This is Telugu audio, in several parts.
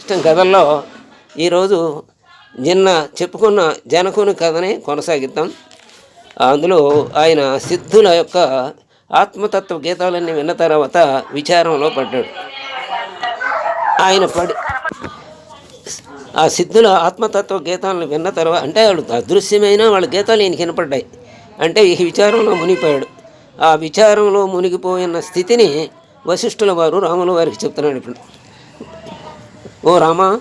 ఇష్టం కథల్లో ఈరోజు నిన్న చెప్పుకున్న జనకుని కథని కొనసాగిద్దాం. అందులో ఆయన సిద్ధుల యొక్క ఆత్మతత్వ గీతాలన్నీ విన్న తర్వాత విచారంలో పడ్డాడు. ఆయన పడి ఆ సిద్ధుల ఆత్మతత్వ గీతాలను విన్న తర్వాత అంటే వాళ్ళు అదృశ్యమైన వాళ్ళ గీతాలు ఈయనకి వినపడ్డాయి. అంటే ఈ విచారంలో మునిగిపోయాడు. ఆ విచారంలో మునిగిపోయిన స్థితిని వశిష్ఠుల వారు రాముల వారికి చెప్తున్నాడు ఇప్పుడు. ఓ రామా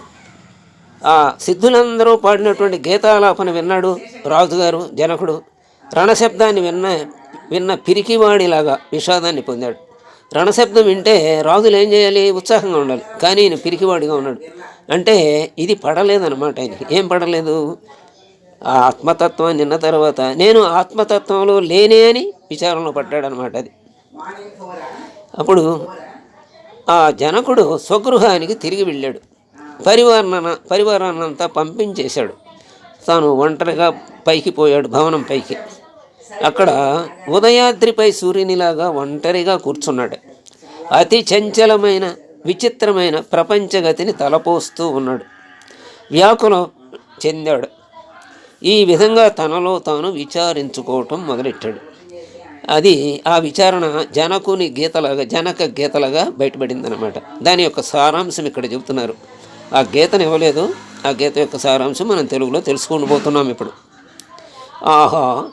ఆ సిద్ధులందరూ పాడినటువంటి గీతాలాపన విన్నాడు రాజుగారు జనకుడు. రణశబ్దాన్ని విన్న విన్న పిరికివాడిలాగా విషాదాన్ని పొందాడు. రణశబ్దం వింటే రాజులు ఏం చేయాలి? ఉత్సాహంగా ఉండాలి. కానీ ఈయన పిరికివాడిగా ఉన్నాడు. అంటే ఇది పడలేదన్నమాట ఆయనకి ఏం పడలేదు? ఆ ఆత్మతత్వం నిన్న తర్వాత. నేను ఆత్మతత్వంలో లేనే అని విచారంలో పడ్డాడనమాట అది. అప్పుడు ఆ జనకుడు స్వగృహానికి తిరిగి వెళ్ళాడు. పరివారణ పరివారాన్నంతా పంపించేశాడు. తాను ఒంటరిగా పైకి పోయాడు భవనం పైకి. అక్కడ ఉదయాద్రిపై సూర్యునిలాగా ఒంటరిగా కూర్చున్నాడు. అతి చంచలమైన విచిత్రమైన ప్రపంచగతిని తలపోస్తూ ఉన్నాడు. వ్యాకులం చెందాడు. ఈ విధంగా తనలో తాను విచారించుకోవటం మొదలెట్టాడు. అది ఆ విచారణ జనకుని గీతలాగా జనక గీతలాగా బయటపడిందనమాట దాని యొక్క సారాంశం ఇక్కడ చెబుతున్నారు. ఆ గీతను ఇవ్వలేదు. ఆ గీత యొక్క సారాంశం మనం తెలుగులో తెలుసుకొని పోతున్నాం ఇప్పుడు. ఆహా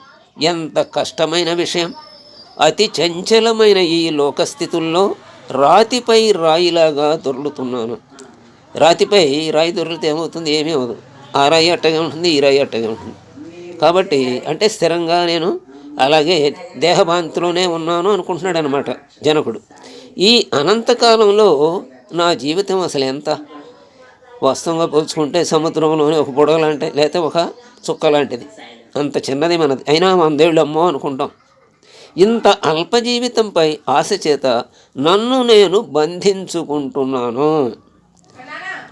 ఎంత కష్టమైన విషయం. అతి చంచలమైన ఈ లోకస్థితుల్లో రాతిపై రాయిలాగా దొర్లుతున్నాను. రాతిపై రాయి దొరికితే ఏమవుతుంది? ఏమీ అవ్వదు. ఆ రాయి అట్టగా ఉంటుంది ఈ రాయి అట్టగా ఉంటుంది. కాబట్టి అంటే స్థిరంగా నేను అలాగే దేహభాంతిలోనే ఉన్నాను అనుకుంటున్నాడు అనమాట జనకుడు. ఈ అనంతకాలంలో నా జీవితం అసలు ఎంత? వాస్తవంగా పోల్చుకుంటే సముద్రంలోనే ఒక బుడగ లాంటి లేకపోతే ఒక చుక్క లాంటిది. అంత చిన్నది మనది. అయినా వందేళ్ళు అమ్మో అనుకుంటాం. ఇంత అల్ప జీవితంపై ఆశ చేత నన్ను నేను బంధించుకుంటున్నాను.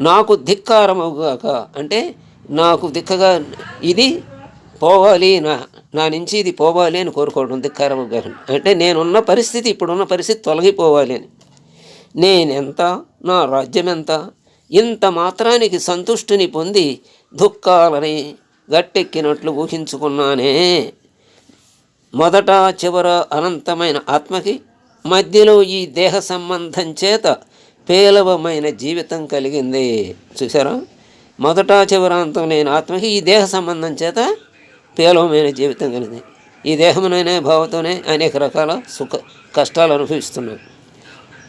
నాకు ధిక్కారమవుగాక అంటే నాకు దిక్కగా ఇది పోవాలి నా నా నుంచి ఇది పోవాలి అని కోరుకోవడం ధిక్కారము గారు. అంటే నేనున్న పరిస్థితి ఇప్పుడున్న పరిస్థితి తొలగిపోవాలి అని. నేనెంత నా రాజ్యం ఎంత ఇంత మాత్రానికి సంతుష్టిని పొంది దుఃఖాలని గట్టెక్కినట్లు ఊహించుకున్నానే. మొదట చివర అనంతమైన ఆత్మకి మధ్యలో ఈ దేహ సంబంధం చేత పేలవమైన జీవితం కలిగింది. చూసారా మొదట చివరాంతం లేని ఆత్మకి ఈ దేహ సంబంధం చేత పేలవమైన జీవితం కలిగింది. ఈ దేహముననే భావంతోనే అనేక రకాల సుఖ కష్టాలు అనుభవిస్తున్నాం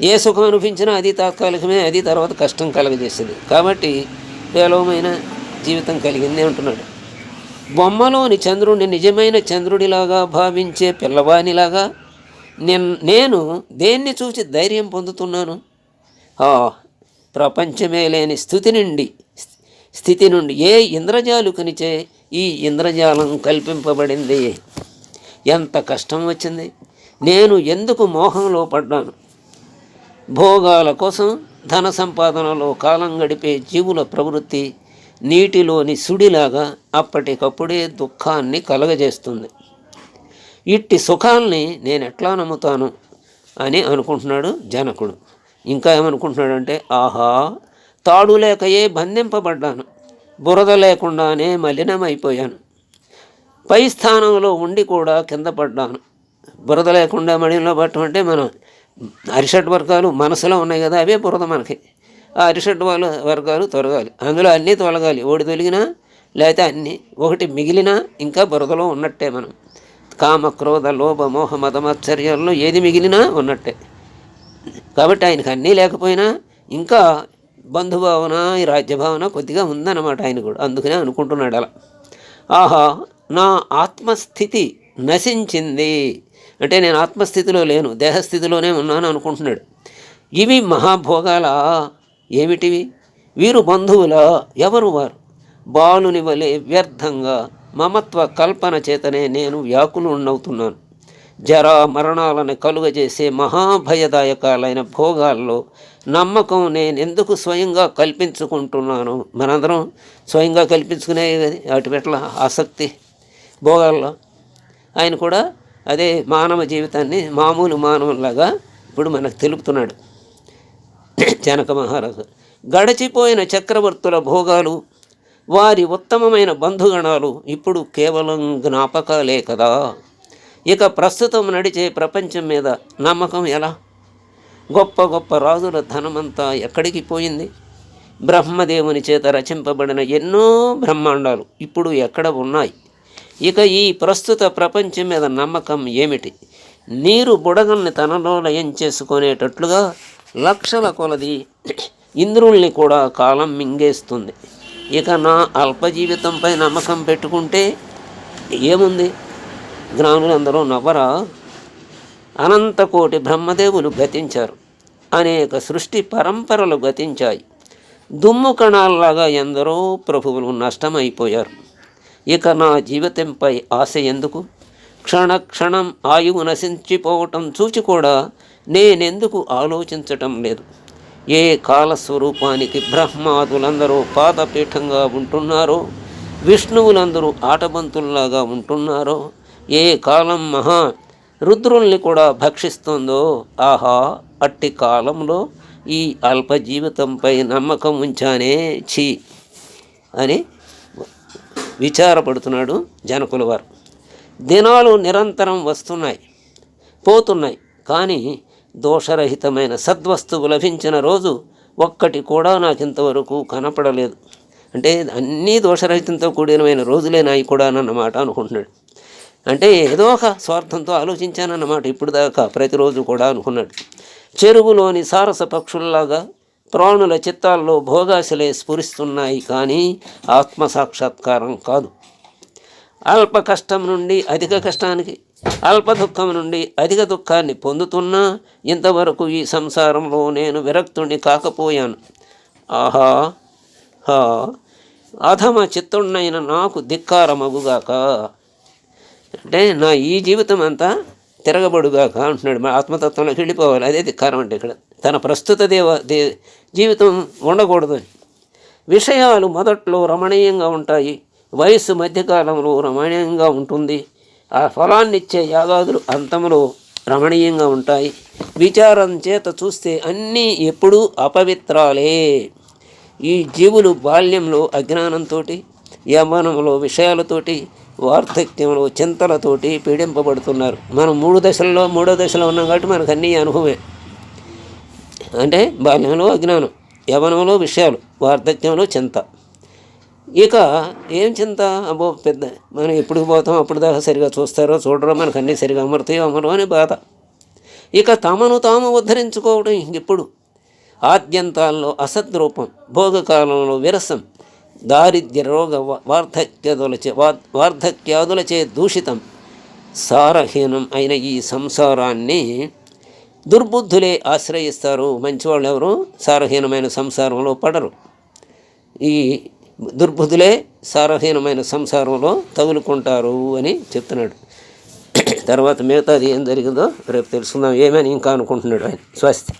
ఏ సుఖం అనిపించినా అది తాత్కాలికమే అది తర్వాత కష్టం కలగజేసింది. కాబట్టి పేలవమైన జీవితం కలిగింది అంటున్నాడు. బొమ్మలోని చంద్రుడిని నిజమైన చంద్రుడిలాగా భావించే పిల్లవానిలాగా నేను నేను దేన్ని చూసి ధైర్యం పొందుతున్నాను? ఆ ప్రపంచమే లేని స్థుతి నుండి స్థితి నుండి ఏ ఇంద్రజాలుకనిచే ఈ ఇంద్రజాలం కల్పింపబడింది. ఎంత కష్టం వచ్చింది. నేను ఎందుకు మోహంలో పడ్డాను? భోగాల కోసం ధన సంపాదనలో కాలం గడిపే జీవుల ప్రవృత్తి నీటిలోని సుడిలాగా అప్పటికప్పుడే దుఃఖాన్ని కలగజేస్తుంది. ఇట్టి సుఖాల్ని నేను ఎట్లా నమ్ముతాను? అని అనుకుంటున్నాడు జనకుడు. ఇంకా ఏమనుకుంటున్నాడంటే ఆహా తాడు లేకయే బంధింపబడ్డాను. బురద లేకుండానే మలినమైపోయాను. పై స్థానంలో ఉండి కూడా కింద పడ్డాను. బురద లేకుండా మడిలో పట్టమంటే అంటే మనం అరిషట్ వర్గాలు మనసులో ఉన్నాయి కదా అవే బురద మనకి. ఆ అరిషట్ వాళ్ళ వర్గాలు తొలగాలి. అందులో అన్నీ తొలగాలి. ఓడి తొలిగినా లేకపోతే అన్నీ ఒకటి మిగిలినా ఇంకా బురదలో ఉన్నట్టే మనం. కామ క్రోధ లోభ మోహ మతమాశ్చర్యాల్లో ఏది మిగిలినా ఉన్నట్టే. కాబట్టి ఆయనకు అన్నీ లేకపోయినా ఇంకా బంధుభావన ఈ రాజ్యభావన కొద్దిగా ఉందన్నమాట ఆయన కూడా. అందుకనే అనుకుంటున్నాడు అలా. ఆహా నా ఆత్మస్థితి నశించింది. అంటే నేను ఆత్మస్థితిలో లేను దేహస్థితిలోనే ఉన్నాను అనుకుంటున్నాడు. ఇవి మహాభోగాల? ఏమిటివి? వీరు బంధువుల? ఎవరు వారు? బాలుని వలె వ్యర్థంగా మమత్వ కల్పన చేతనే నేను వ్యాకులున్నవుతున్నాను జరా మరణాలను కలుగజేసే మహాభయదాయకాలైన భోగాల్లో నమ్మకం నేను ఎందుకు స్వయంగా కల్పించుకుంటున్నాను? మనందరం స్వయంగా కల్పించుకునే వాటి పట్ల ఆసక్తి భోగాల్లో. ఆయన కూడా అదే మానవ జీవితాన్ని మామూలు మానవులాగా ఇప్పుడు మనకు తెలుపుతున్నాడు. జనక మహారాజు. గడచిపోయిన చక్రవర్తుల భోగాలు వారి ఉత్తమమైన బంధుగణాలు ఇప్పుడు కేవలం జ్ఞాపకాలే కదా? ఇక ప్రస్తుతం నడిచే ప్రపంచం మీద నమ్మకం ఎలా? గొప్ప గొప్ప రాజుల ధనమంతా ఎక్కడికి పోయింది? బ్రహ్మదేవుని చేత రచింపబడిన ఎన్నో బ్రహ్మాండాలు ఇప్పుడు ఎక్కడ ఉన్నాయి? ఇక ఈ ప్రస్తుత ప్రపంచం మీద నమ్మకం ఏమిటి? నీరు బుడగల్ని తనలో లయం చేసుకునేటట్లుగా లక్షల కొలది ఇంద్రుల్ని కూడా కాలం మింగేస్తుంది. ఇక నా అల్ప జీవితంపై నమ్మకం పెట్టుకుంటే ఏముంది? జ్ఞానులందరూ నవ్వరా? అనంతకోటి బ్రహ్మదేవులు గతించారు. అనేక సృష్టి పరంపరలు గతించాయి. దుమ్ము కణాల్లాగా ఎందరో ప్రభువులు నష్టమైపోయారు. ఇక నా జీవితంపై ఆశ ఎందుకు? క్షణ క్షణం ఆయువు నశించిపోవటం చూచి కూడా నేనెందుకు ఆలోచించటం లేదు. ఏ కాలస్వరూపానికి బ్రహ్మాదులందరూ పాదపీఠంగా ఉంటున్నారో విష్ణువులందరూ ఆటబంతుల్లాగా ఉంటున్నారో ఏ కాలం మహా రుద్రుల్ని కూడా భక్షిస్తుందో ఆహా అట్టి కాలంలో ఈ అల్ప జీవితంపై నమ్మకం ఉంచానే ఛీ అని విచారపడుతున్నాడు జనకుల వారు. దినాలు నిరంతరం వస్తున్నాయి పోతున్నాయి కానీ దోషరహితమైన సద్వస్తువు లభించిన రోజు ఒక్కటి కూడా నాకు ఇంతవరకు కనపడలేదు. అంటే అన్నీ దోషరహితంతో కూడినమైన రోజులే నాయి కూడా అన్నమాట అనుకుంటున్నాడు. అంటే ఏదో ఒక స్వార్థంతో ఆలోచించానన్నమాట. ఇప్పుడు దాకా ప్రతిరోజు కూడా అనుకున్నాడు. చెరువులోని సారస పక్షుల్లాగా ప్రాణుల చిత్తాల్లో భోగాశలే స్ఫురిస్తున్నాయి కానీ ఆత్మ సాక్షాత్కారం కాదు. అల్ప కష్టం నుండి అధిక కష్టానికి అల్ప దుఃఖం నుండి అధిక దుఃఖాన్ని పొందుతున్నా ఇంతవరకు ఈ సంసారంలో నేను విరక్తుణ్ణి కాకపోయాను. ఆహా హా అధమ చిత్తుణ్ణైన నాకు ధిక్కారమగుగాక అంటే నా ఈ జీవితం అంతా తిరగబడుగాక అంటున్నాడు. మా ఆత్మతత్వంలోకి వెళ్ళిపోవాలి. అదే ధిక్కారం అంటే ఇక్కడ. తన ప్రస్తుత దేవ దే జీవితం ఉండకూడదు. విషయాలు మొదట్లో రమణీయంగా ఉంటాయి. వయస్సు మధ్యకాలంలో రమణీయంగా ఉంటుంది. ఆ ఫలాన్నిచ్చే యాగాదులు అంతంలో రమణీయంగా ఉంటాయి. విచారం చేత చూస్తే అన్నీ ఎప్పుడూ అపవిత్రాలే. ఈ జీవులు బాల్యంలో అజ్ఞానంతో యమనంలో విషయాలతోటి వార్ధక్యంలో చింతలతోటి పీడింపబడుతున్నారు. మనం మూడు దశల్లో మూడో దశలో ఉన్నాం కాబట్టి మనకు అన్నీ అనుభవమే. అంటే బాల్యంలో అజ్ఞానం యవనంలో విషయాలు వార్ధక్యంలో చింత. ఇక ఏం చింత? అబ్బో పెద్ద మనం ఎప్పుడు పోతాం అప్పుడు దాకా సరిగా చూస్తారో చూడరో మనకు అన్నీ సరిగా అమరుతాయో అమరు అని బాధ. ఇక తమను తాము ఉద్ధరించుకోవడం ఇంకెప్పుడు? ఆద్యంతాల్లో అసద్రూపం భోగకాలంలో విరసం దారిద్ర్య రోగ వార్ధక్యదులచే వార్ధక్యాదులచే దూషితం. సారహీనం అయిన ఈ సంసారాన్ని దుర్బుద్ధులే ఆశ్రయిస్తారు. మంచివాళ్ళు ఎవరు సారహీనమైన సంసారంలో పడరు. ఈ దుర్బుద్ధులే సారహీనమైన సంసారంలో తగులుకుంటారు అని చెప్తున్నాడు. తర్వాత మిగతాది ఏం జరిగిందో రేపు తెలుసుకుందాం. ఏమని ఇంకా అనుకుంటున్నాడు ఆయన? స్వస్తి.